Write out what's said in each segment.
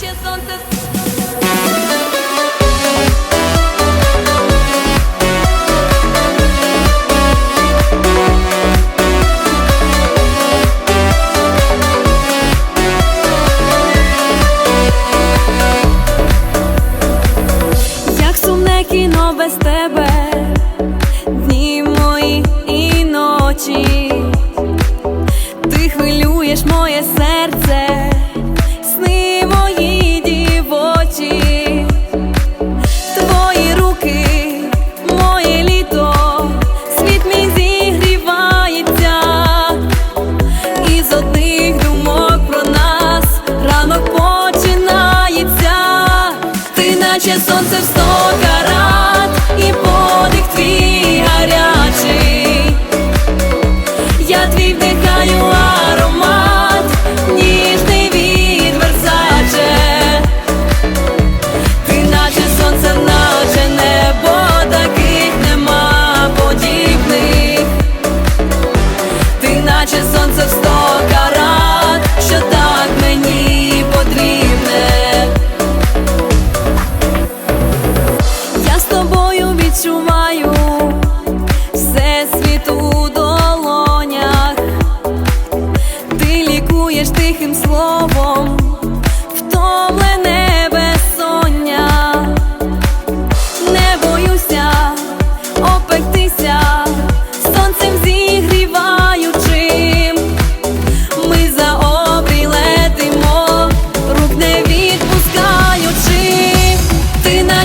Ще сонце. Як сумне кіно без тебе, дні мої і ночі. cosas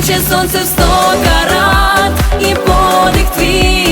Свіче сонце в сто карат і подих твій.